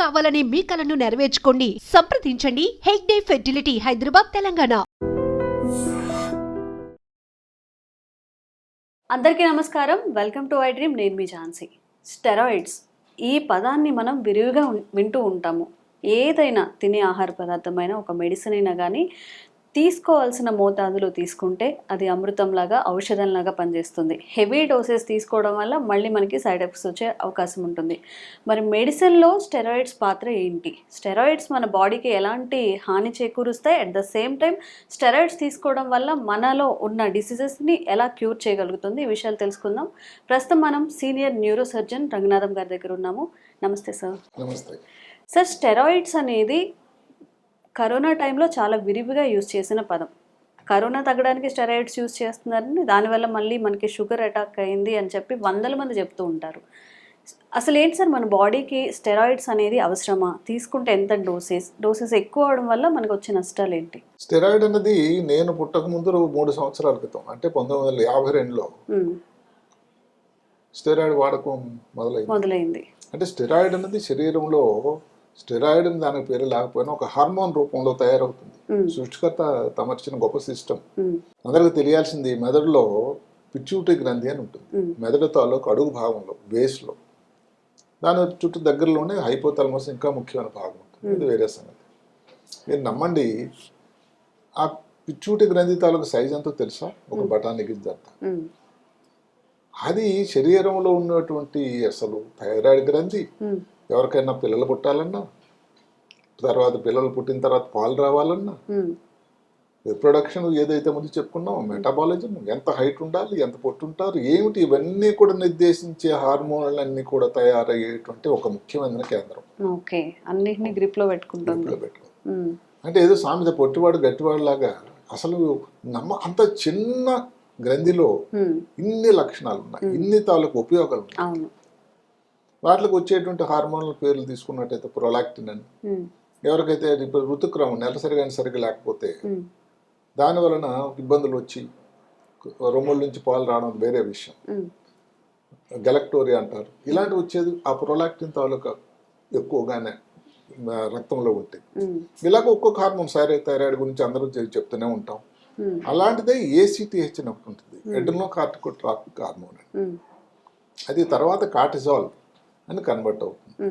కావాలనే మీ కలను నెరవేర్చుకోండి. సంప్రదించండి. హెగ్డే ఫెర్టిలిటీ హైదరాబాద్ తెలంగాణ. అందరికీ నమస్కారం. Welcome to I dream. నేను మీ ఝాన్సీ. స్టెరాయిడ్స్. ఈ పదాన్ని మనం విరివిగా వింటూ ఉంటాము. ఏదైనా తినే ఆహార పదార్థమైనా ఒక మెడిసిన్ అయినా కానీ తీసుకోవాల్సిన మోతాదులో తీసుకుంటే అది అమృతంలాగా ఔషధంలాగా పనిచేస్తుంది. హెవీ డోసెస్ తీసుకోవడం వల్ల మళ్ళీ మనకి సైడ్ ఎఫెక్ట్స్ వచ్చే అవకాశం ఉంటుంది. మరి మెడిసిన్లో స్టెరాయిడ్స్ పాత్ర ఏంటి? స్టెరాయిడ్స్ మన బాడీకి ఎలాంటి హాని చేకూరుస్తాయి? At the same time steroids తీసుకోవడం వల్ల మనలో ఉన్న డిసీజెస్ని ఎలా క్యూర్ చేయగలుగుతుంది? ఈ విషయాలు తెలుసుకుందాం. ప్రస్తుతం మనం సీనియర్ న్యూరో సర్జన్ రంగనాథం గారి దగ్గర ఉన్నాము. నమస్తే సార్. నమస్తే. సార్ స్టెరాయిడ్స్ అనేది కరోనా టైంలో చాలా విరివిగా యూజ్ చేసిన పదం. కరోనా తగ్గడానికి స్టెరాయిడ్స్ యూజ్ చేస్తున్నారని దానివల్ల మళ్ళీ మనకి షుగర్ అటాక్ అయింది అని చెప్పి వందల మంది చెప్తూ ఉంటారు. అసలు ఏంటి సార్ మన బాడీకి స్టెరాయిడ్స్ అనేది అవసరమా? తీసుకుంటే ఎంత డోసెస్? డోసెస్ ఎక్కువ అవడం వల్ల మనకు వచ్చే నష్టాలు ఏంటి? స్టెరాయిడ్ అన్నది నేను పుట్టక ముందు మూడు సంవత్సరాల క్రితం అంటే పంతొమ్మిది వందల యాభై రెండులో స్టెరాయిడ్ వాడకం మొదలైంది. మొదలైంది. అంటే స్టెరాయిడ్ అన్నది శరీరంలో స్టెరాయిడ్ దానికి పేరు లేకపోయినా ఒక హార్మోన్ రూపంలో తయారవుతుంది. సృష్టికర్త తమర్చిన గొప్ప సిస్టమ్ అందరికీ తెలియాల్సింది మెదడులో పిచ్యూటరీ గ్రంథి అని ఉంటుంది. మెదడు తాలూకు అడుగు భాగంలో బేస్లో దాని చుట్టూ దగ్గరలోనే హైపోతలమస్ ఇంకా ముఖ్యమైన భాగం ఉంటుంది. ఇది వేరే సంగతి. మీరు నమ్మండి ఆ పిచ్యూటి గ్రంథి తాలూకు సైజ్ ఎంతో తెలుసా? ఒక బఠానీ గింజ అది శరీరంలో ఉన్నటువంటి అసలు థైరాయిడ్ గ్రంథి. ఎవరికైనా పిల్లలు పుట్టాలన్నా తర్వాత పిల్లలు పుట్టిన తర్వాత పాలు రావాలన్నా రిప్రొడక్షన్ ఏదైతే ముందు చెప్పుకున్నామో మెటాబాలిజం ఎంత హైట్ ఉండాలి ఎంత పొట్టు ఉంటారు ఏమిటి ఇవన్నీ కూడా నిర్దేశించే హార్మోన్లన్నీ కూడా తయారయ్యేటువంటి ఒక ముఖ్యమైన కేంద్రం. ఓకే. అన్నిటిని గ్రిప్లో పెట్టుకుంటుంది. ఇంట్లో పెట్టుకో ఉమ్, అంటే ఏదో సామెత పొట్టివాడు గట్టివాడు లాగా అసలు నమ్మ అంత చిన్న గ్రంథిలో ఇన్ని లక్షణాలు ఉన్నాయి ఇన్ని తాలూకు ఉపయోగాలు ఉన్నాయి వాటికి వచ్చేటువంటి హార్మోన్ల పేర్లు తీసుకున్నట్టయితే ప్రొలాక్టిన్ అని. ఎవరికైతే ఇప్పుడు ఋతుక్రమం నెలసరిగా సరిగా లేకపోతే దాని వలన ఇబ్బందులు వచ్చి రొమ్ముల నుంచి పాలు రావడం వేరే విషయం. గెలక్టోరియా అంటారు. ఇలాంటి వచ్చేది ఆ ప్రొలాక్టిన్ తాలూకా ఎక్కువగానే రక్తంలో ఉంటాయి ఇలాగ ఒక్కొక్క హార్మోన్ సైరై థైరాయిడ్ గురించి అందరూ చెప్తూనే ఉంటాం. అలాంటిదే ఏసీటీహెచ్ అని ఒకటి ఉంటుంది. ఎడ్రినో కార్టికోట్రాపిక్ హార్మోన్ అది తర్వాత కార్టిజాల్. అని కన్వర్ట్ అవుతుంది.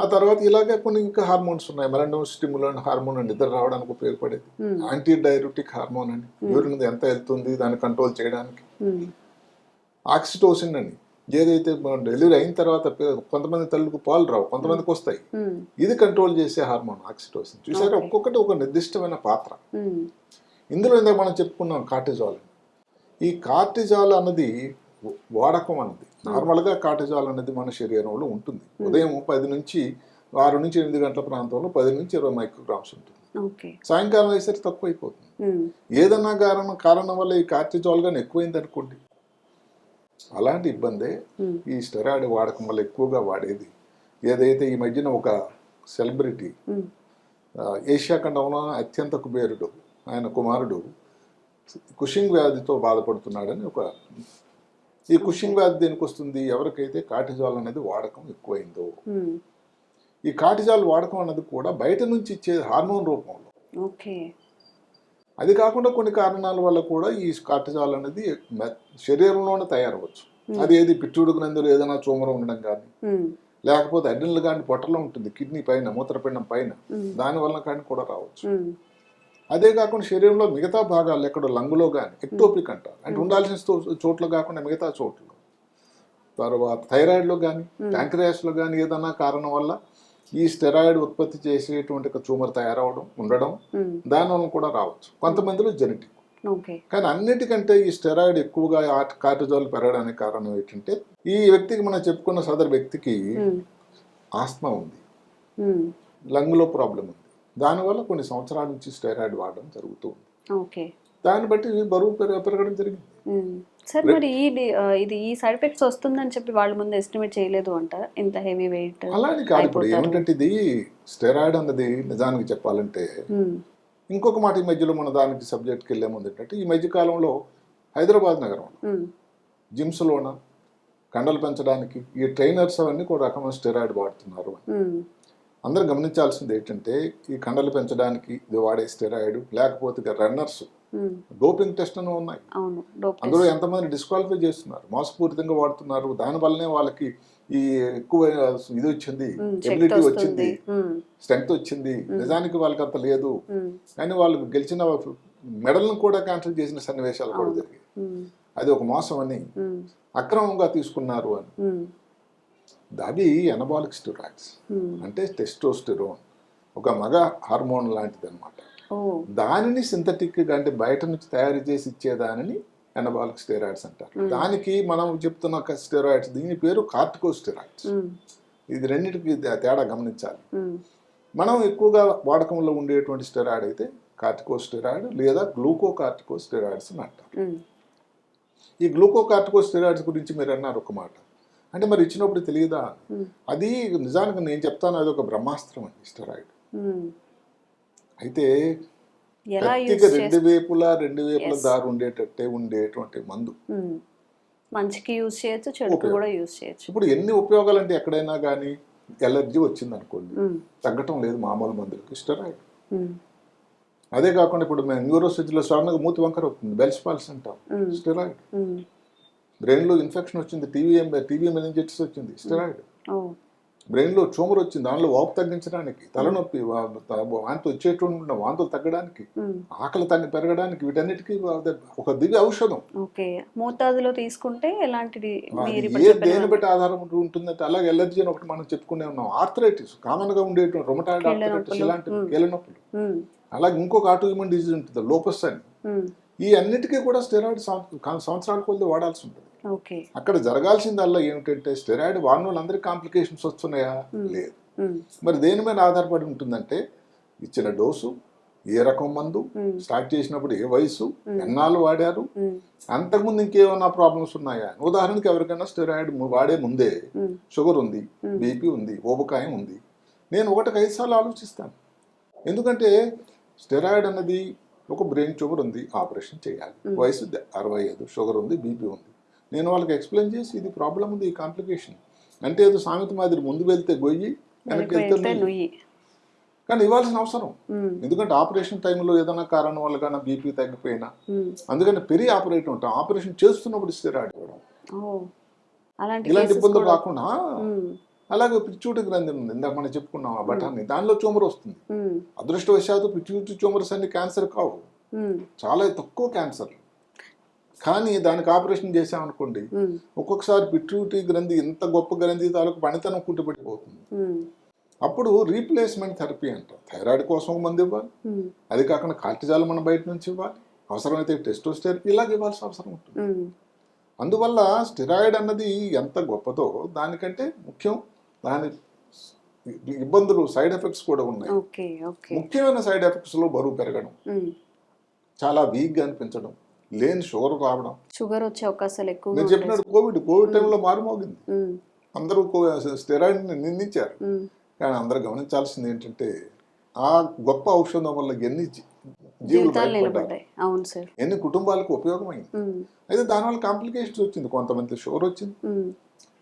ఆ తర్వాత ఇలాగే కొన్ని ఇంకా హార్మోన్స్ ఉన్నాయి. మెలండో స్టిమ్యులెంట్ హార్మోన్ అని నిద్ర రావడానికి ఉపయోగపడేది. యాంటీ డైరుటిక్ హార్మోన్ అని. యూరిన్ ఎంత వెళ్తుంది దాన్ని కంట్రోల్ చేయడానికి. ఆక్సిటోసిన్ అని. ఏదైతే డెలివరీ అయిన తర్వాత కొంతమంది తల్లికి పాలు రావు. కొంతమందికి వస్తాయి. ఇది కంట్రోల్ చేసే హార్మోన్ ఆక్సిటోసిన్ చూసారా? ఒక్కొక్కటి ఒక నిర్దిష్టమైన పాత్ర. ఇందులో ఇందాక మనం చెప్పుకున్నాం కార్టిజాల్ ఈ కార్టిజాల్ అన్నది వాడకం అన్నది. నార్మల్గా కార్టిజాల్ అనేది మన శరీరంలో ఉంటుంది. ఉదయం పది నుంచి ఆరు నుంచి ఎనిమిది గంటల ప్రాంతంలో పది నుంచి ఇరవై మైక్రోగ్రామ్స్ ఉంటుంది. సాయంకాలం అయ్యేసరికి తక్కువ అయిపోతుంది ఏదన్నా కారణం కారణం వల్ల ఈ కార్టిజాల్ కానీ ఎక్కువైంది అనుకోండి అలాంటి ఇబ్బందే. ఈ స్టెరాయిడ్ వాడకం వల్ల ఎక్కువగా వాడేది. ఏదైతే ఈ మధ్యన ఒక సెలబ్రిటీ ఏషియా ఖండంలో అత్యంత కుబేరుడు. ఆయన కుమారుడు కుషింగ్ వ్యాధితో బాధపడుతున్నాడని ఒక ఈ కుషింగ్ వ్యాధి దేనికి వస్తుంది? ఎవరికైతే కార్టిజాల్ అనేది వాడకం ఎక్కువైందో. ఈ కార్టిజాల్ వాడకం అనేది కూడా బయట నుంచి ఇచ్చే హార్మోన్ రూపంలో. అది కాకుండా కొన్ని కారణాల వల్ల కూడా ఈ కార్టిజాల్ అనేది శరీరంలోనే తయారవచ్చు అది ఏది పిచ్చుడు గ్రంథులు ఏదైనా చోమరం ఉండడం కానీ లేకపోతే అడ్డిన్లు కానీ పొట్టలో ఉంటుంది కిడ్నీ పైన మూత్రపిండం పైన. దాని వలన కానీ కూడా రావచ్చు. అదే కాకుండా శరీరంలో మిగతా భాగాలు ఎక్కడ లంగులో కానీ ఎక్టోపిక్ అంటారు. అంటే ఉండాల్సిన చోట్ల కాకుండా మిగతా చోట్ల. తర్వాత థైరాయిడ్లో కానీ ప్యాంక్రియాస్లో కానీ ఏదైనా కారణం వల్ల ఈ స్టెరాయిడ్ ఉత్పత్తి చేసేటువంటి ఒక ట్యూమర్ తయారవడం ఉండడం దానివల్ల కూడా రావచ్చు. కొంతమందిలో జెనెటిక్. కానీ అన్నిటికంటే ఈ స్టెరాయిడ్ ఎక్కువగా కార్టిజాల్ పెరగడానికి కారణం ఏంటంటే ఈ వ్యక్తికి మనం చెప్పుకున్న సదరు వ్యక్తికి ఆస్మా ఉంది. లంగ్లో ప్రాబ్లం ఉంది. దానివల్ల కొన్ని సంవత్సరాల నుంచి స్టెరాయిడ్ వాడడం జరుగుతూ ఉంది. ఓకే. దాన్ని బట్టి బరువు పెరగ పెరగడం జరిగింది. సార్ మరి ఇది ఈ సైడ్ ఎఫెక్ట్స్ వస్తుందని చెప్పి వాళ్ళ ముందు ఎస్టిమేట్ చేయలేదు అంటారా ఇంత హెవీ వెయిట్ అలానే కాదు. ఇప్పుడు. ఏమిటంటే ఇది స్టెరాయిడ్ అన్నది నిజానికి చెప్పాలంటే ఇంకొక మాట ఈ మధ్యలో మన దానికి సబ్జెక్ట్కి వెళ్ళే ముందు ఏంటంటే ఈ మధ్య కాలంలో హైదరాబాద్ నగరంలో జిమ్స్లోన కండలు పెంచడానికి ఈ ట్రైనర్స్ అవన్నీ కూడా రకమైన స్టెరాయిడ్ వాడుతున్నారు అందరూ గమనించాల్సింది ఏంటంటే ఈ కండలు పెంచడానికి ఇది వాడే స్టెరాయిడ్ లేకపోతే రన్నర్స్ డోపింగ్ టెస్ట్ అని ఉన్నాయి. అందులో ఎంతమంది డిస్క్వాలిఫై చేస్తున్నారు? మోసపూరితంగా వాడుతున్నారు. దానివల్లనే వాళ్ళకి ఈ ఎక్కువ ఇది వచ్చింది ఎబిలిటీ వచ్చింది స్ట్రెంగ్త్ వచ్చింది. నిజానికి వాళ్ళకి అంత లేదు. కానీ వాళ్ళు గెలిచిన మెడల్ని కూడా క్యాన్సిల్ చేసిన సన్నివేశాలు కూడా జరిగాయి. అది ఒక మోసం అని అక్రమంగా తీసుకున్నారు అని. అది ఎనబాలిక్ స్టెరాయిడ్స్. అంటే టెస్టోస్టెరోన్ ఒక మగ హార్మోన్ లాంటిది అనమాట దానిని సింథటిక్గా అంటే బయట నుంచి తయారు చేసి ఇచ్చేదానిని ఎనబాలిక్ స్టెరాయిడ్స్ అంటారు. దానికి మనం చెప్తున్న స్టెరాయిడ్స్ దీని పేరు కార్టికో స్టెరాయిడ్స్ ఉమ్, ఇది రెండింటికి తేడా గమనించాలి. ఉమ్, మనం ఎక్కువగా వాడకంలో ఉండేటువంటి స్టెరాయిడ్ అయితే కార్టికో స్టెరాయిడ్ లేదా గ్లూకో కార్టికో స్టెరాయిడ్స్ అని అంటారు. ఈ గ్లూకో కార్టికో స్టెరాయిడ్స్ గురించి మీరు అన్నారు ఒక మాట. అంటే మరి ఇచ్చినప్పుడు తెలియదా? అది నిజానికి నేను చెప్తాను అది ఒక బ్రహ్మాస్త్రం అండి స్టెరాయిడ్. అయితే కత్తికి రెండు వేపులా రెండు వేపుల. దారి ఉండేటట్టే ఉండేటువంటి మందు. మంచికి యూజ్ చేయొచ్చు చెడుకు. కూడా యూజ్ చేయొచ్చు. ఇప్పుడు ఎన్ని ఉపయోగాలు అంటే ఎక్కడైనా కానీ ఎలర్జీ వచ్చింది అనుకోండి తగ్గటం లేదు మామూలు మందులకి స్టెరాయిడ్ అదే కాకుండా ఇప్పుడు మేము న్యూరోసర్జీలో స్వర్ణగా మూతి వంకర అవుతుంది బెల్స్ పాల్స్ అంటాం స్టెరాయిడ్. బ్రెయిన్లో ఇన్ఫెక్షన్ వచ్చింది టీవీ టీవీ మెనింజైటిస్ వచ్చింది స్టెరాయిడ్. ఓ. బ్రెయిన్లో ట్యూమర్ వచ్చింది దానిలో వాపు తగ్గించడానికి తలనొప్పి వాంతి వచ్చేటువంటి వాంతులు తగ్గడానికి ఆకలి తగ్గి పెరగడానికి వీటన్నిటికీ ఒక దివ్య ఔషధం. మోతాదులో తీసుకుంటే ఎలాంటిది ఏ దేని బట్టి ఆధారం ఉంటుందంటే అలాగే ఎలర్జీ అని ఒకటి మనం చెప్పుకునే ఉన్నాం. ఆర్థరైటిస్ కామన్గా ఉండేటువంటి రొమటాయిడ్ ఆర్థరైటిస్. ఇలాంటి ఉమ్. కీళ్ళ నొప్పులు. ఉమ్, అలాగే ఇంకొక ఆటో డిజీజ్ ఉంటుంది లోపస్ అని. ఈ అన్నిటికీ కూడా స్టెరాయిడ్ సంవత్సరాల కొద్ది వాడాల్సి ఉంటుంది. అక్కడ జరగాల్సిందల్లా ఏమిటంటే స్టెరాయిడ్ వాడిన వాళ్ళందరికీ కాంప్లికేషన్స్ వస్తున్నాయా? లేదు. మరి దేని మీద ఆధారపడి ఉంటుందంటే ఇచ్చిన డోసు ఏ రకం మందు స్టార్ట్ చేసినప్పుడు ఏ వయసు ఎన్నాళ్ళు వాడారు? అంతకుముందు ఇంకేమైనా ప్రాబ్లమ్స్ ఉన్నాయా? ఉదాహరణకి ఎవరికైనా స్టెరాయిడ్ వాడే ముందే షుగర్ ఉంది బీపీ ఉంది ఊబకాయం ఉంది. నేను ఒకటికి ఐదు సార్లు ఆలోచిస్తాను. ఎందుకంటే స్టెరాయిడ్ అన్నది ఒక బ్రెయిన్ ట్యూమర్ ఉంది ఆపరేషన్ చేయాలి. వయసు అరవై ఐదు షుగర్ ఉంది బీపీ ఉంది. నేను వాళ్ళకి ఎక్స్ప్లెయిన్ చేసి ఇది ప్రాబ్లం ఉంది ఈ కాంప్లికేషన్ అంటే ఏదో సామెత మాదిరి ముందు వెళ్తే గొయ్యి వెనక్కి వెళ్తే కానీ ఇవ్వాల్సిన అవసరం. ఎందుకంటే ఆపరేషన్ టైంలో ఏదైనా కారణం వల్ల కానీ బీపీ తగ్గిపోయినా. అందుకని పెరి ఆపరేట్ ఉంటాం. ఆపరేషన్ చేస్తున్నప్పుడు స్టెరాయిడ్ ఇవ్వడం. ఇలాంటి ఇబ్బందులు కూడా- రాకుండా అలాగే పిచ్యూటి గ్రంథి ఉంది. ఇందాక మనం చెప్పుకున్నాం ఆ బఠాన్ని దానిలో ట్యూమర్ వస్తుంది. అదృష్టవశాత్తు పిచ్యూటి ట్యూమర్స్ అన్ని క్యాన్సర్ కావు. చాలా తక్కువ క్యాన్సర్ కానీ దానికి ఆపరేషన్ చేసామనుకోండి ఒక్కొక్కసారి పిట్యూటి గ్రంథి ఎంత గొప్ప గ్రంథి తాలూకు పనితనం కుట్టుబడిపోతుంది అప్పుడు రీప్లేస్మెంట్ థెరపీ అంటారు థైరాయిడ్ కోసం మందు ఇవ్వాలి. అది కాకుండా కార్టిజాల్ మనం బయట నుంచి ఇవ్వాలి. అవసరమైతే టెస్టోస్టెరపీ ఇలాగ ఇవ్వాల్సిన అవసరం ఉంటుంది. అందువల్ల స్టెరాయిడ్ అన్నది ఎంత గొప్పదో దానికంటే ముఖ్యం. దాని ఇబ్బందులు సైడ్ ఎఫెక్ట్స్ కూడా ఉన్నాయి. ముఖ్యమైన సైడ్ ఎఫెక్ట్స్లో బరువు పెరగడం. చాలా వీక్గా అనిపించడం. లేని షుగర్ రావడం. షుగర్ వచ్చే అవకాశాలు ఎక్కువగా నేను. చెప్పినట్టు కోవిడ్ కోవిడ్ టైంలో మారుమోగింది అందరూ స్టెరాయిడ్ని నిందించారు. కానీ అందరూ గమనించాల్సింది ఏంటంటే ఆ గొప్ప ఔషధం వల్ల ఎన్ని జీవులు ఎన్ని కుటుంబాలకు ఉపయోగమైంది? అయితే దానివల్ల కాంప్లికేషన్స్ వచ్చింది. కొంతమంది షుగర్ వచ్చింది.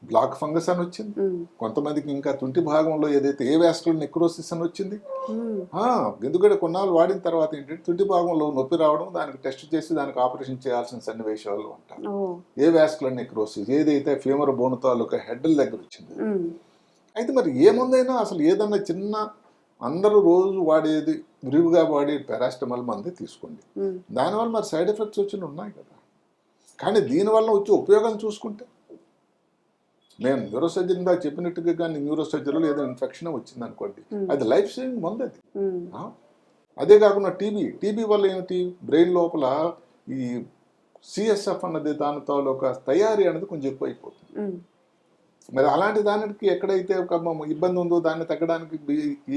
బ్లాక్ ఫంగస్ అని వచ్చింది. కొంతమందికి ఇంకా తుంటి భాగంలో ఏదైతే ఏ వ్యాస్కులర్ నెక్రోసిస్ అని వచ్చింది. ఎందుకంటే కొన్నాళ్ళు వాడిన తర్వాత ఏంటంటే తుంటి భాగంలో నొప్పి రావడం దానికి టెస్ట్ చేసి దానికి ఆపరేషన్ చేయాల్సిన సన్నివేశాలు ఓ. ఏ వ్యాస్కులర్ నెక్రోసిస్ ఏదైతే ఫీమర్ బోన్ తాలూకా హెడ్ల దగ్గర వచ్చింది. అయితే మరి ఏ మందైనా అసలు ఏదన్నా చిన్న అందరూ రోజు వాడేది విరివిగా వాడే పారాస్టమాల్ మంది తీసుకోండి. దానివల్ల మరి సైడ్ ఎఫెక్ట్స్ వచ్చిన ఉన్నాయి కదా. కానీ దీనివల్ల వచ్చే ఉపయోగం చూసుకుంటే నేను న్యూరోసర్జన్ దా చెప్పినట్టుగా కానీ న్యూరోసర్జరీలో ఏదో ఇన్ఫెక్షన్ వచ్చింది అనుకోండి అది లైఫ్ సేవింగ్ మందు అది? అదే కాకుండా టీబీ టీబీ వల్ల ఏమిటి బ్రెయిన్ లోపల ఈ సిఎస్ఎఫ్ అన్నది దాని తాలూకా తయారీ అనేది కొంచెం ఎక్కువ అయిపోతుంది మరి అలాంటి దానికి ఎక్కడైతే ఒక ఇబ్బంది ఉందో దాన్ని తగ్గడానికి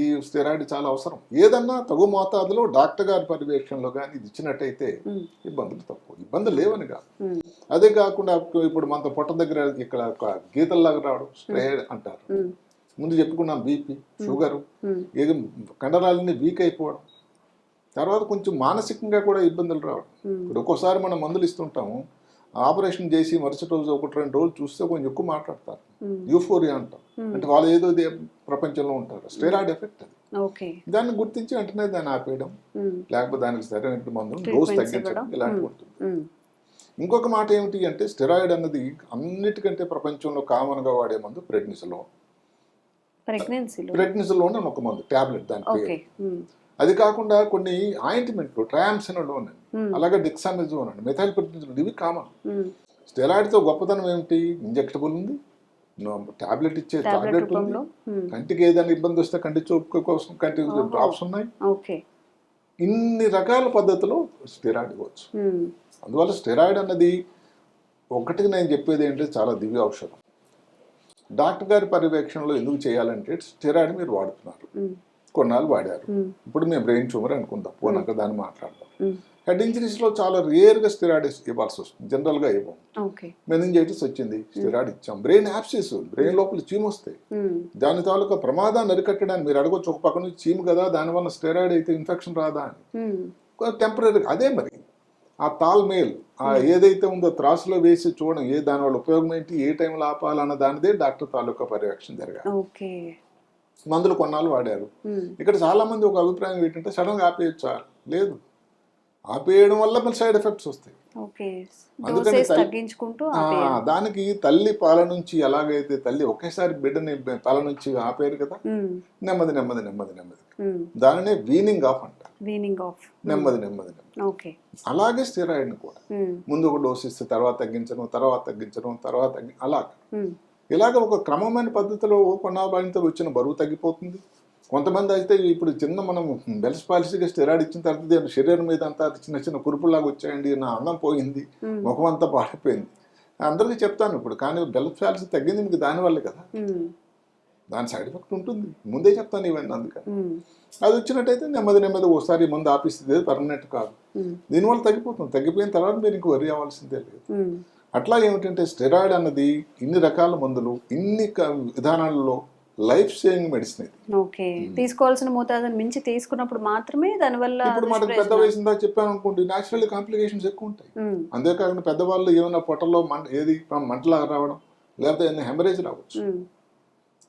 ఈ స్టెరాయిడ్ చాలా అవసరం. ఏదన్నా తగు మోతాదులో డాక్టర్ గారి పర్యవేక్షణలో కానీ ఇది ఇచ్చినట్టయితే ఇబ్బందులు తక్కువ. ఇబ్బందులు లేవని కాదు. అదే కాకుండా ఇప్పుడు మన పొట్ట దగ్గర ఇక్కడ ఒక గీతల్లాగా రావడం స్ట్రెయిడ్ అంటారు. ముందు చెప్పుకున్నాం బీపీ షుగరు ఏదో కండరాలన్నీ వీక్ అయిపోవడం. తర్వాత కొంచెం మానసికంగా కూడా ఇబ్బందులు రావడం. ఇప్పుడు ఒక్కోసారి మనం మందులు ఇస్తుంటాము ఆపరేషన్ చేసి మరుసటి రోజు ఒకటి రెండు రోజులు చూస్తే కొంచెం ఎక్కువ మాట్లాడతారు. యూఫోరియా అంటారు అంటే. వాళ్ళు ఏదో ప్రపంచంలో ఉంటారు. స్టెరాయిడ్ ఎఫెక్ట్ అది. ఓకే దాన్ని గుర్తించి వెంటనే దాన్ని ఆపేయడం. లేకపోతే దానికి సరైన మందులు డోస్ తగ్గించడం. ఇలాంటివి ఉంటుంది. ఇంకొక మాట ఏమిటి అంటే స్టెరాయిడ్ అన్నది అన్నిటికంటే ప్రపంచంలో కామన్గా వాడే మందు ప్రెగ్నెన్సీలో అని ఒక మందు టాబ్లెట్ దాని పేరు. అది కాకుండా కొన్ని ఆయింట్మెంట్లు మ్మ్. అలాగే డిక్సామెజోన్ అని. మెథైల్ ప్రెడ్నిసోన్ ఇవి కామన్. స్టెరాయిడ్తో గొప్పతనం ఏమిటి? ఇంజెక్టబుల్ ఉంది. టాబ్లెట్ ఇచ్చే టాబ్లెట్ ఉంది. కంటికి ఏదైనా ఇబ్బంది వస్తే కంటి చూపు కోసం కంటి. డ్రాప్స్ ఉన్నాయి ఓకే ఇన్ని రకాల పద్ధతిలో స్టెరాయిడ్ ఇవ్వచ్చు. అందువల్ల స్టెరాయిడ్ అన్నది ఒకటికి నేను చెప్పేది ఏంటంటే చాలా దివ్య ఔషధం డాక్టర్ గారి పర్యవేక్షణలో ఎందుకు చేయాలంటే స్టెరాయిడ్ మీరు వాడుతున్నారు. కొన్నాళ్ళు వాడారు. ఇప్పుడు మేము బ్రెయిన్ ట్యూమర్ అనుకుందాం. పోనాక దాన్ని మాట్లాడదాం. హెడ్ ఇంజరీస్లో చాలా రేర్గా స్టెరాయిడ్ ఇవ్వాల్సి వస్తుంది. జనరల్గా ఇవ్వం. మెనింజైటిస్ వచ్చింది. స్టెరాయిడ్ ఇచ్చాం. బ్రెయిన్ యాప్సిస్ బ్రెయిన్ లోపల చీము వస్తాయి. దాని తాలూకా ప్రమాదాన్ని అరికట్టడానికి మీరు అడగొచ్చు. ఒక పక్క నుంచి చీము కదా దానివల్ల స్టెరాయిడ్ అయితే ఇన్ఫెక్షన్ రాదా అని. టెంపరీ అదే మరి. ఆ తాల్మేల్ ఆ ఏదైతే ఉందో త్రాసులో వేసి చూడడం ఏ దానివల్ల ఉపయోగం ఏంటి ఏ టైంలో ఆపాలన్న దానిదే డాక్టర్ తాలూకా పర్యవేక్షణ జరగాలి. మందులు కొన్నాళ్ళు వాడారు. ఇక్కడ చాలా మంది ఒక అభిప్రాయం ఏంటంటే సడన్గా ఆపేయచ్చా? లేదు. ఆపేయడం వల్ల మళ్ళీ సైడ్ ఎఫెక్ట్స్ వస్తాయి. అందుకని దానికి తల్లి పాల నుంచి ఎలాగైతే తల్లి ఒకేసారి బిడ్డని పాల నుంచి ఆపేరు కదా? మ్మ్. నెమ్మది నెమ్మది నెమ్మది నెమ్మది. మ్మ్. దానినే వీనింగ్ ఆఫ్ అంటారు వీనింగ్ ఆఫ్. నెమ్మది నెమ్మది నెమ్మది. ఓకే. అలాగే స్టెరాయిడ్ని కూడా. ముందు ఒక డోస్ ఇస్తే తర్వాత తగ్గించడం తర్వాత తగ్గించడం తర్వాత అలా. ఇలాగ ఒక క్రమమైన పద్ధతిలో బాధిత వచ్చిన బరువు తగ్గిపోతుంది కొంతమంది అయితే ఇప్పుడు చిన్న మనం బెల్స్ పాలసీగా స్టెరాయిడ్ ఇచ్చిన తర్వాత ఇది శరీరం మీద అంతా చిన్న చిన్న కురుపులాగా వచ్చాయండి నా అన్నం పోయింది. ముఖం అంతా పాడైపోయింది అందరికీ చెప్తాను ఇప్పుడు కానీ బెల్స్ పాలసీ తగ్గింది మీకు దానివల్లే కదా. దాని సైడ్ ఎఫెక్ట్ ఉంటుంది ముందే చెప్తాను ఇవన్నీ అందుకని. అది వచ్చినట్టయితే నెమ్మది నెమ్మది ఒకసారి ముందు ఆపిస్తుంది పర్మనెంట్ కాదు. దీనివల్ల తగ్గిపోతుంది తగ్గిపోయిన తర్వాత మీరు ఇంక వరి అవ్వాల్సిందే లేదు. అట్లా ఏమిటంటే స్టెరాయిడ్ అన్నది ఇన్ని రకాల మందులు ఇన్ని విధానాలలో లైఫ్ సేవింగ్ మెడిసిన్ ఇది. ఓకే. తీసుకోవాల్సిన మోతాదుని మించి తీసుకున్నప్పుడు మాత్రమే దానివల్ల ఇప్పుడు మనకు పెద్ద వయసు దాకా చెప్పాను అనుకోండి న్యాచురల్లీ కాంప్లికేషన్స్ ఎక్కువ ఉంటాయి. అంతేకాకుండా పెద్దవాళ్ళు ఏమైనా పొట్టలో మంట ఏది మంటలాగా రావడం లేకపోతే ఏమైనా హెమరేజ్ రావచ్చు.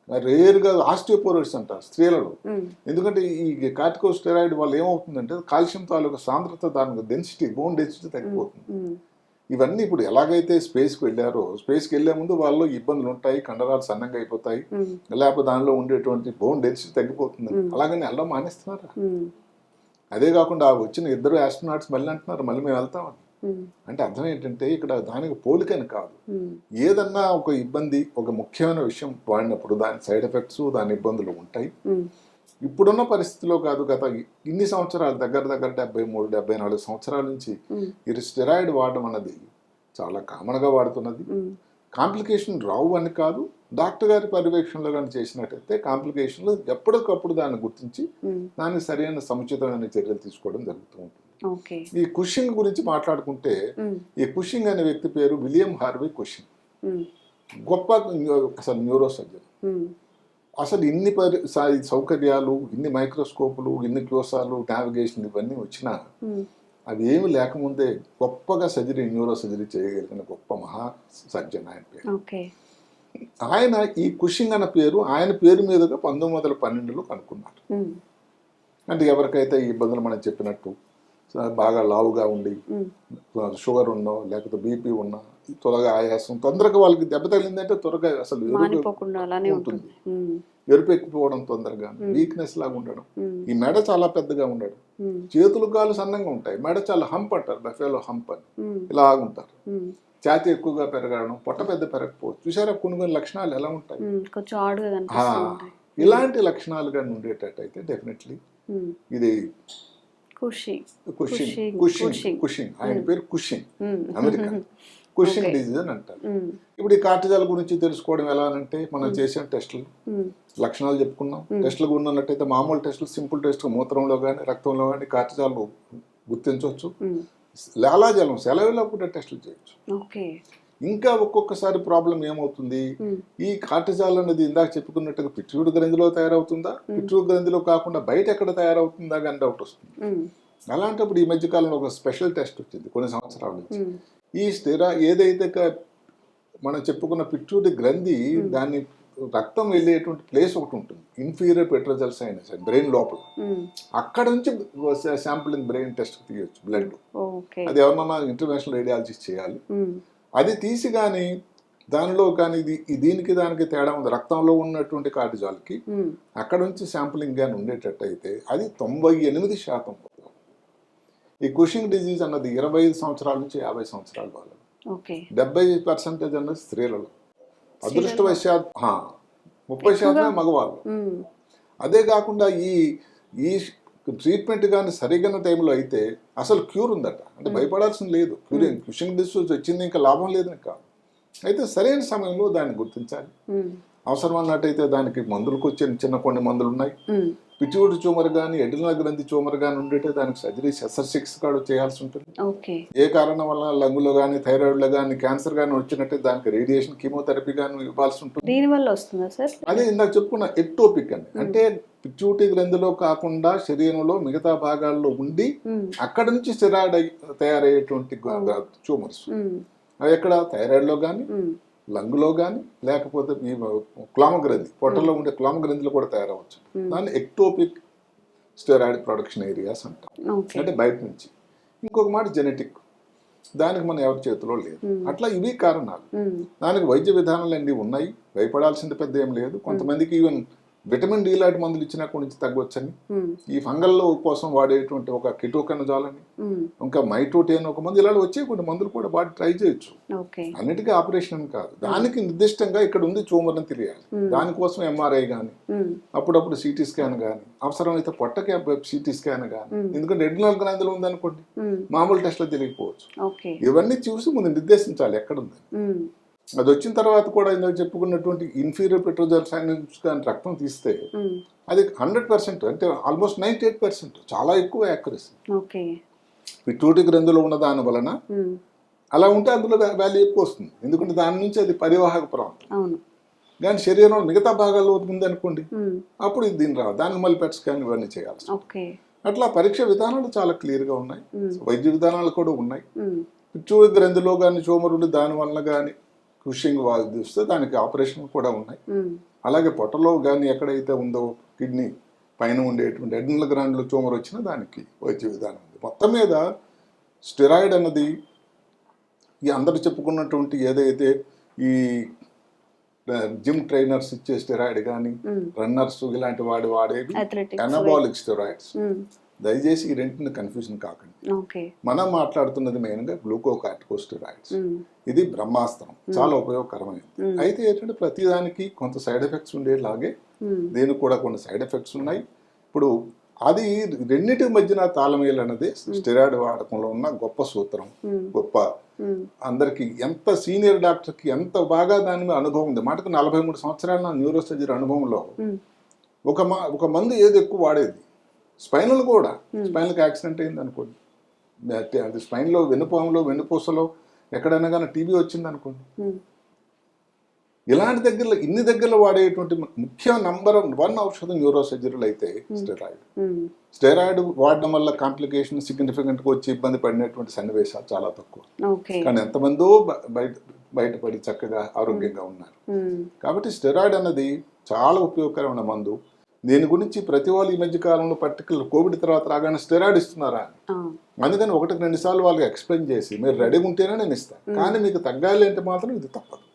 రేర్గా ఆస్టియోపోరోసిస్ అంటారు స్త్రీలలో. ఎందుకంటే ఈ కార్టికో స్టెరాయిడ్ వల్ల ఏమవుతుందంటే కాల్షియం తాలూకా సాంద్రత దాని డెన్సిటీ బోన్ డెన్సిటీ తగ్గిపోతుంది. ఇవన్నీ ఇప్పుడు ఎలాగైతే స్పేస్కి వెళ్ళారో స్పేస్కి వెళ్ళే ముందు వాళ్ళు ఇబ్బందులు ఉంటాయి కండరాలు సన్నంగా అయిపోతాయి. లేకపోతే దానిలో ఉండేటువంటి బోన్ డెన్సిటీ తగ్గిపోతుంది. అలాగని వెళ్ళడం మానేస్తున్నారా. అదే కాకుండా వచ్చిన ఇద్దరు ఆస్ట్రోనాట్స్ మళ్ళీ అంటున్నారు మళ్ళీ మేము వెళ్తామని. అంటే అర్థం ఏంటంటే ఇక్కడ దానికి పోలికని కాదు. ఏదన్నా ఒక ఇబ్బంది ఒక ముఖ్యమైన విషయం వాడినప్పుడు దాని సైడ్ ఎఫెక్ట్స్ దాని ఇబ్బందులు ఉంటాయి. ఇప్పుడున్న పరిస్థితిలో కాదు గత ఇన్ని సంవత్సరాలు దగ్గర దగ్గర డెబ్బై మూడు డెబ్బై నాలుగు సంవత్సరాల నుంచి. ఈ స్టెరాయిడ్ వాడడం అన్నది చాలా కామన్గా వాడుతున్నది. కాంప్లికేషన్ రావు అని కాదు డాక్టర్ గారి పర్యవేక్షణలో కానీ చేసినట్టయితే కాంప్లికేషన్లు ఎప్పటికప్పుడు దాన్ని గుర్తించి. దానికి సరైన సముచితమైన చర్యలు తీసుకోవడం జరుగుతూ ఉంటుంది ఈ కుషింగ్ గురించి మాట్లాడుకుంటే. ఈ కుషింగ్ అనే వ్యక్తి పేరు విలియం హార్వే కుషింగ్. గొప్ప అసలు న్యూరో సర్జన్. అసలు ఇన్ని పరి సౌకర్యాలు ఇన్ని మైక్రోస్కోపులు ఇన్ని క్యూసాలు నావిగేషన్ ఇవన్నీ వచ్చినా. అవి ఏమి లేకముందే గొప్పగా సర్జరీ న్యూరో సర్జరీ చేయగలిగిన గొప్ప మహా సర్జన్ ఆయన పేరు ఆయన ఈ కుషింగ్ అన్న పేరు ఆయన పేరు మీదుగా పంతొమ్మిది వందల పన్నెండులో కనుక్కున్నారు. అంటే ఎవరికైతే ఈ ఇబ్బందులు మనం చెప్పినట్టు బాగా లావుగా ఉండి. షుగర్ ఉన్నో లేకపోతే బీపీ ఉన్నా త్వరగా ఆయాసం తొందరగా వాళ్ళకి దెబ్బ తగిలిందంటే త్వరగా అసలు ఉంటుంది. ఎరుపు ఎక్కిపోవడం తొందరగా వీక్నెస్ లాగా ఉండడం. ఈ మెడ చాలా పెద్దగా ఉండడం. చేతులు కాలు సన్నంగా ఉంటాయి మెడ చాలా హంప్ అంటారు బఫేలో హంప్ అని మ్మ్. ఇలా ఆగుంటారు మ్మ్. ఛాతి ఎక్కువగా పెరగడం పొట్ట పెద్ద పెరగకపోవచ్చు చూసారా కొన్ని కొన్ని లక్షణాలు ఎలా ఉంటాయి ఇలాంటి లక్షణాలు కానీ ఉండేటట్టయితే డెఫినెట్లీ. ఇది కుషింగ్ కుషింగ్, కుషింగ్ ఆయన పేరు కుషింగ్ మ్మ్. American Cushing. డిజీజ్ అని అంటారు. మ్మ్. ఇప్పుడు ఈ కార్టిజాల గురించి తెలుసుకోవడం ఎలా అంటే మనం చేసే టెస్టులు. లక్షణాలు చెప్పుకున్నాం. టెస్టులు ఉన్నట్టయితే మామూలు టెస్టులు సింపుల్ టెస్ట్ మూత్రంలో కానీ రక్తంలో కానీ కార్టిజాలు గుర్తించవచ్చు. లాలాజలం సెలవులో కూడా టెస్టులు చేయొచ్చు. ఇంకా ఒక్కొక్కసారి ప్రాబ్లం ఏమవుతుంది. ఈ కార్టిజాల్ అనేది ఇందాక చెప్పుకున్నట్టుగా పిట్యూడ్ గ్రంథిలో తయారవుతుందా? పిట్యూడ్ గ్రంథిలో కాకుండా బయట ఎక్కడ తయారవుతుందా కానీ డౌట్ వస్తుంది. అలాంటప్పుడు ఈ మధ్య కాలంలో ఒక స్పెషల్ టెస్ట్ వచ్చింది కొన్ని సంవత్సరాల నుంచి. ఈ స్థిర ఏదైతే మనం చెప్పుకున్న పిట్యూటి గ్రంథి దాన్ని రక్తం వెళ్ళేటువంటి ప్లేస్ ఒకటి ఉంటుంది. ఇన్ఫీరియర్ పెట్రోజల్ సైనస్ బ్రెయిన్ లోపల. అక్కడ నుంచి శాంపులింగ్ బ్రెయిన్ టెస్ట్ తీయొచ్చు బ్లడ్ అది ఎవరన్నా ఇంటర్నేషనల్ రేడియాలజిస్ట్ చేయాలి. అది తీసి కానీ దానిలో కానీ ఇది దీనికి దానికి తేడా ఉంది. రక్తంలో ఉన్నటువంటి కార్టిజాల్కి. అక్కడ నుంచి శాంపులింగ్ కానీ ఉండేటట్టయితే అది తొంభై ఎనిమిది శాతం ఈ కుషింగ్ డిజీజ్ అన్నది ఇరవై ఐదు సంవత్సరాల నుంచి యాభై సంవత్సరాల వాళ్ళు డెబ్బై పర్సెంటేజ్ అన్నది స్త్రీలలో. అదృష్టవశాత్ ముప్పై శాతమే మగవాళ్ళు. అదే కాకుండా ఈ ఈ ట్రీట్మెంట్ కానీ సరిగిన టైంలో అయితే అసలు క్యూర్ ఉందట. అంటే భయపడాల్సిన లేదు. క్యూర్ కుషింగ్ డిసీజ్ వచ్చింది ఇంకా లాభం లేదని కాదు. అయితే సరైన సమయంలో దాన్ని గుర్తించాలి. మ్మ్. అవసరం అన్నట్టయితే దానికి మందులకు వచ్చే చిన్న కొన్ని మందులు ఉన్నాయి. మ్మ్. పిట్యూడి ట్యూమర్ కానీ ఎడినల్ గ్రంథి ట్యూమర్ కానీ ఉండేటే దానికి సర్జరీ సెసర్ సిక్స్ కాడు చేయాల్సి ఉంటుంది. ఏ కారణం వల్ల లంగులో కానీ థైరాయిడ్లో కానీ క్యాన్సర్ కానీ వచ్చినట్టే దానికి రేడియేషన్ కీమోథెరపీ కానీ ఇవ్వాల్సి ఉంటుంది. దీని వల్ల వస్తుందా సార్? అదే ఇందాక చెప్పుకున్న ఎక్టోపిక్ అని. అంటే పిట్యూటి గ్రంథిలో కాకుండా శరీరంలో మిగతా భాగాల్లో ఉండి. అక్కడ నుంచి స్టెరాయిడ్ తయారయ్యేటువంటి ట్యూమర్స్. అవి ఎక్కడ? థైరాయిడ్లో కానీ. లంగులో కానీ లేకపోతే ఈ క్లామ గ్రంథి పొట్టలో ఉండే క్లామ గ్రంథిలో కూడా తయారవచ్చు దాన్ని ఎక్టోపిక్ స్టెరాయిడ్ ప్రొడక్షన్ ఏరియాస్ అంటాం. అంటే బయట నుంచి. ఇంకొక మాట జెనెటిక్. దానికి మన ఎవరి చేతిలో లేదు. అట్లా ఇవి కారణాలు. దానికి వైద్య విధానాలు అన్నీ ఉన్నాయి. భయపడాల్సింది పెద్ద ఏం లేదు. కొంతమందికి ఈవెన్ విటమిన్ డి లాంటి మందులు ఇచ్చినా నుంచి తగ్గవచ్చని. ఈ ఫంగల్ కోసం వాడేటువంటి ఒక కిటోకనజాల్ అని మ్మ్. ఇంకా మైటోటేన్ ఒక మందు ఇలా వచ్చే కొన్ని మందులు కూడా వాడి ట్రై చేయొచ్చు. అన్నిటికీ ఆపరేషన్ కాదు. దానికి నిర్దిష్టంగా ఇక్కడ ఉంది ట్యూమర్ అని తెలియాలి దానికోసం ఎంఆర్ఐ కానీ. అప్పుడప్పుడు సిటీ స్కాన్ కానీ అవసరమైతే పొట్టకి సిటీ స్కాన్ కానీ ఎందుకంటే రెడ్నల్ గ్రంథిలో ఉందనుకోండి మ్మ్. మామూలు టెస్ట్లో తెలియకపోవచ్చు. ఇవన్నీ చూసి ముందు నిర్దేశించాలి ఎక్కడ ఉంది మ్మ్. అది వచ్చిన తర్వాత కూడా ఇందాక చెప్పుకున్నటువంటి ఇన్ఫీరియర్ పెట్రోజల్ సైన్స్ కానీ రక్తం తీస్తే. అది హండ్రెడ్ పర్సెంట్ అంటే ఆల్మోస్ట్ నైంటీ ఎయిట్ పర్సెంట్ చాలా ఎక్కువ యాక్యురసీ ఓకే పిట్యూటి గ్రంథిలో ఉన్న దాని వలన. అలా ఉంటే అందులో వాల్యూ ఎక్కువ వస్తుంది ఎందుకంటే దాని నుంచి అది పరివాహక ప్రాంతం కానీ శరీరంలో మిగతా భాగాల్లో ఉంది అనుకోండి. అప్పుడు ఇది దీని రాదు దానికి మళ్ళీ పెట్ స్కాన్ ఇవన్నీ చేయాల్సి అట్లా పరీక్ష విధానాలు చాలా క్లియర్గా ఉన్నాయి మ్మ్. వైద్య విధానాలు కూడా ఉన్నాయి. పిచ్చుడి గ్రంథిలో కానీ చోమరుడు దాని వలన కానీ కుషింగ్ వాళ్ళు చూస్తే దానికి ఆపరేషన్ కూడా ఉన్నాయి. అలాగే పొట్టలో కానీ ఎక్కడైతే ఉందో కిడ్నీ పైన ఉండేటువంటి ఎడ్నల్ గ్రాండ్లో ట్యూమర్ వచ్చినా దానికి వైద్య విధానం ఉంది మొత్తం మీద స్టెరాయిడ్ అన్నది ఈ అందరు చెప్పుకున్నటువంటి ఏదైతే ఈ జిమ్ ట్రైనర్స్ ఇచ్చే స్టెరాయిడ్ కానీ. రన్నర్స్ ఇలాంటి వాడి వాడేవి అనబాలిక్ స్టెరాయిడ్స్. దయచేసి ఈ రెంటిని కన్ఫ్యూజన్ కాకండి. మనం మాట్లాడుతున్నది మెయిన్గా గ్లూకోకార్టికోస్టెరాయిడ్స్. ఇది బ్రహ్మాస్త్రం. చాలా ఉపయోగకరమైనది. అయితే ఏంటంటే ప్రతిదానికి కొంత సైడ్ ఎఫెక్ట్స్ ఉండేలాగే. దీనికి కూడా కొన్ని సైడ్ ఎఫెక్ట్స్ ఉన్నాయి. ఇప్పుడు అది రెండింటి మధ్యన తాళమేలు అనేది స్టెరాయిడ్ వాడకంలో ఉన్న గొప్ప సూత్రం. గొప్ప. అందరికి ఎంత సీనియర్ డాక్టర్కి ఎంత బాగా దాని మీద అనుభవం ఉంది. మాటకు నలభై మూడు సంవత్సరాల న్యూరో సర్జరీ అనుభవంలో. ఒక మా ఒక మందు ఏది ఎక్కువ వాడేది? స్పైనల్ కూడా. స్పైనల్కి యాక్సిడెంట్ అయింది అనుకోండి. అది- స్పైన్లో వెన్నుపాములో వెన్నుపూసలో ఎక్కడైనా కానీ టీబీ వచ్చింది అనుకోండి. ఇలాంటి దగ్గరలో ఇన్ని దగ్గరలో వాడేటువంటి ముఖ్య నంబర్ వన్ ఔషధం న్యూరో సర్జరీలు అయితే స్టెరాయిడ్. స్టెరాయిడ్ వాడడం వల్ల కాంప్లికేషన్ సిగ్నిఫికెంట్గా వచ్చి ఇబ్బంది పడినటువంటి సన్నివేశాలు చాలా తక్కువ. కానీ ఎంతమందో బయట బయటపడి చక్కగా ఆరోగ్యంగా ఉన్నారు. కాబట్టి స్టెరాయిడ్ అన్నది చాలా ఉపయోగకరమైన మందు. దీని గురించి ప్రతి వాళ్ళు ఈ మధ్య కాలంలో పర్టికులర్ కోవిడ్ తర్వాత రాగానే స్టెరాయిడ్ ఇస్తున్నారా. అందుకని ఒకటికి రెండు సార్లు వాళ్ళకి ఎక్స్ప్లెయిన్ చేసి మీరు రెడీగా ఉంటేనే నేను ఇస్తాను. కానీ మీకు తగ్గాలి అంటే మాత్రం ఇది తప్పదు.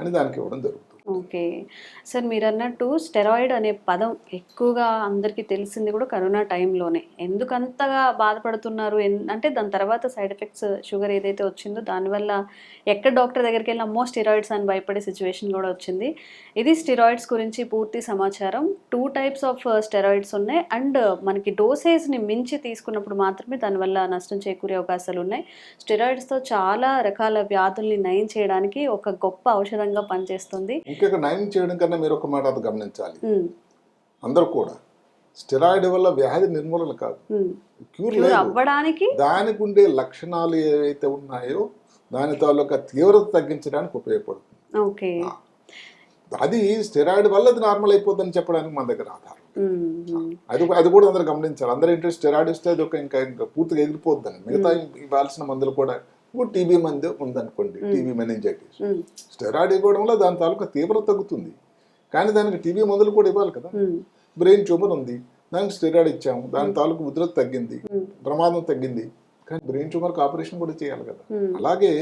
అని దానికి ఇవ్వడం జరుగుతుంది. ఓకే. సార్ మీరు అన్నట్టు స్టెరాయిడ్ అనే పదం ఎక్కువగా అందరికీ తెలిసింది కూడా కరోనా టైంలోనే. ఎందుకంతగా బాధపడుతున్నారు? ఎన్- అంటే దాని తర్వాత సైడ్ ఎఫెక్ట్స్ షుగర్ ఏదైతే వచ్చిందో దానివల్ల ఎక్కడ డాక్టర్ దగ్గరికి వెళ్ళి అమ్మో స్టెరాయిడ్స్ అని భయపడే సిచ్యువేషన్ కూడా వచ్చింది. ఇది స్టెరాయిడ్స్ గురించి పూర్తి సమాచారం. టూ టైప్స్ ఆఫ్ స్టెరాయిడ్స్ ఉన్నాయి. అండ్ మనకి డోసేజ్ని మించి తీసుకున్నప్పుడు మాత్రమే దానివల్ల నష్టం చేకూరే అవకాశాలు ఉన్నాయి. స్టెరాయిడ్స్తో చాలా రకాల వ్యాధుల్ని నయం చేయడానికి ఒక గొప్ప ఔషధంగా పనిచేస్తుంది. ఇంకొక నయం చేయడం కన్నా మీరు ఒక మాట అది గమనించాలి. అందరూ కూడా స్టెరాయిడ్ వల్ల వ్యాధి నిర్మూలన కాదు. క్యూర్ అవ్వడానికి దానికి ఉండే లక్షణాలు ఏవైతే ఉన్నాయో దాని తాలూకా తీవ్రత తగ్గించడానికి ఉపయోగపడుతుంది. ఓకే. అది స్టెరాయిడ్ వల్ల అది నార్మల్ అయిపోతుందని చెప్పడానికి మన దగ్గర ఆధారం. అది అది కూడా అందరూ గమనించాలి. అందరూ ఇంట్రెస్ట్ స్టెరాయిడ్ ఇస్తే అది ఒక ఇంకా ఇంకా పూర్తిగా ఎగిరిపోద్దని. మిగతా ఇవ్వాల్సిన మందులు కూడా ఇప్పుడు టీబీ మంది ఉందనుకోండి టీబీ మెనింజైటిస్ స్టెరాయిడ్ ఇవ్వడం వల్ల దాని తాలూకా తీవ్రత తగ్గుతుంది. కానీ దానికి టీబీ మందులు కూడా ఇవ్వాలి కదా. బ్రెయిన్ ట్యూమర్ ఉంది దానికి స్టెరాయిడ్ ఇచ్చాము దాని తాలూకు ఉధృత తగ్గింది. ప్రమాదం తగ్గింది. కానీ బ్రెయిన్ ట్యూమర్కి ఆపరేషన్ కూడా చేయాలి కదా. అలాగే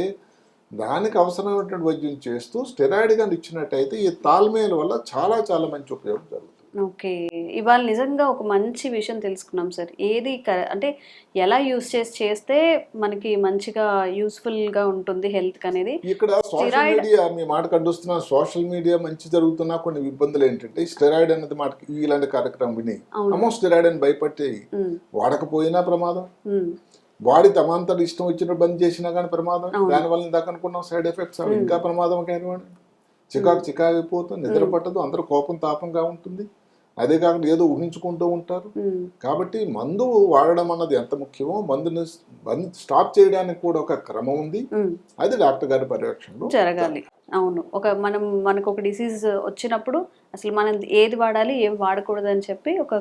దానికి అవసరమైనటువంటి వైద్యం చేస్తూ స్టెరాయిడ్ కానీ ఇచ్చినట్టయితే ఈ తాల్మేల వల్ల చాలా చాలా మంచి ఉపయోగం జరుగుతుంది. ఓకే. ఇవాళ నిజంగా ఒక మంచి విషయం తెలుసుకున్నాం సార్. ఏది అంటే ఎలా యూస్ చేసి చేస్తే మనకి మంచిగా యూస్ఫుల్గా ఉంటుంది హెల్త్ అనేది. ఇక్కడ సోషల్ మీడియా మీ మాట కడ్డుస్తున్న సోషల్ మీడియా మంచి జరుగుతున్నా కొన్ని ఇబ్బందులు ఏంటంటే స్టెరాయిడ్ అనేది మాటకి ఇలాంటి కార్యక్రమం విని. అమ్మో స్టెరాయిడ్ అని భయపట్టి వాడకపోయినా ప్రమాదం. ఉమ్, బాడీ తమాంతర ఇష్టం వచ్చినట్టు బంద్ చేసినా కానీ ప్రమాదం. దానివల్ల ఇందాక అనుకున్నాం సైడ్ ఎఫెక్ట్స్ అవి ఇంకా ప్రమాదం కానివ్వండి చికాకు చికాకు అయిపోతుంది నిద్ర పట్టదు అందరూ కోపం తాపంగా ఉంటుంది. అదే కాకుండా ఏదో ఊహించుకుంటూ ఉంటారు. కాబట్టి మందు వాడడం అన్నది ఎంత ముఖ్యమో మందుని బంద్ స్టాప్ చేయడానికి కూడా ఒక క్రమం ఉంది. అది డాక్టర్ గారి పర్యవేక్షణలో జరగాలి. అవును. ఒక మనం మనకు ఒక డిసీజ్ వచ్చినప్పుడు అసలు మనం ఏది వాడాలి ఏం వాడకూడదు అని చెప్పి ఒక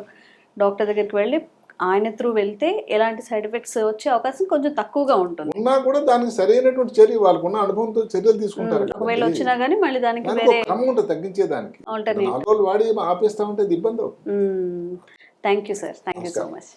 డాక్టర్ దగ్గరికి వెళ్ళి ఆయన త్రూ వెళ్తే ఎలాంటి సైడ్ ఎఫెక్ట్స్ వచ్చే అవకాశం కొంచెం తక్కువగా ఉంటుంది. ఉన్నా కూడా దానికి సరైనటువంటి చర్య వాళ్ళకున్న అనుభవంతో చర్యలు తీసుకుంటారు ఒకవేళ. వచ్చినా కానీ మళ్ళీ దానికి వేరే క్రమం ఉంటుంది తగ్గించేదానికి. నాలుగు రోజులు వాడి ఆపేస్తా ఉంటే ఇబ్బంది thank you sir thank you so. Much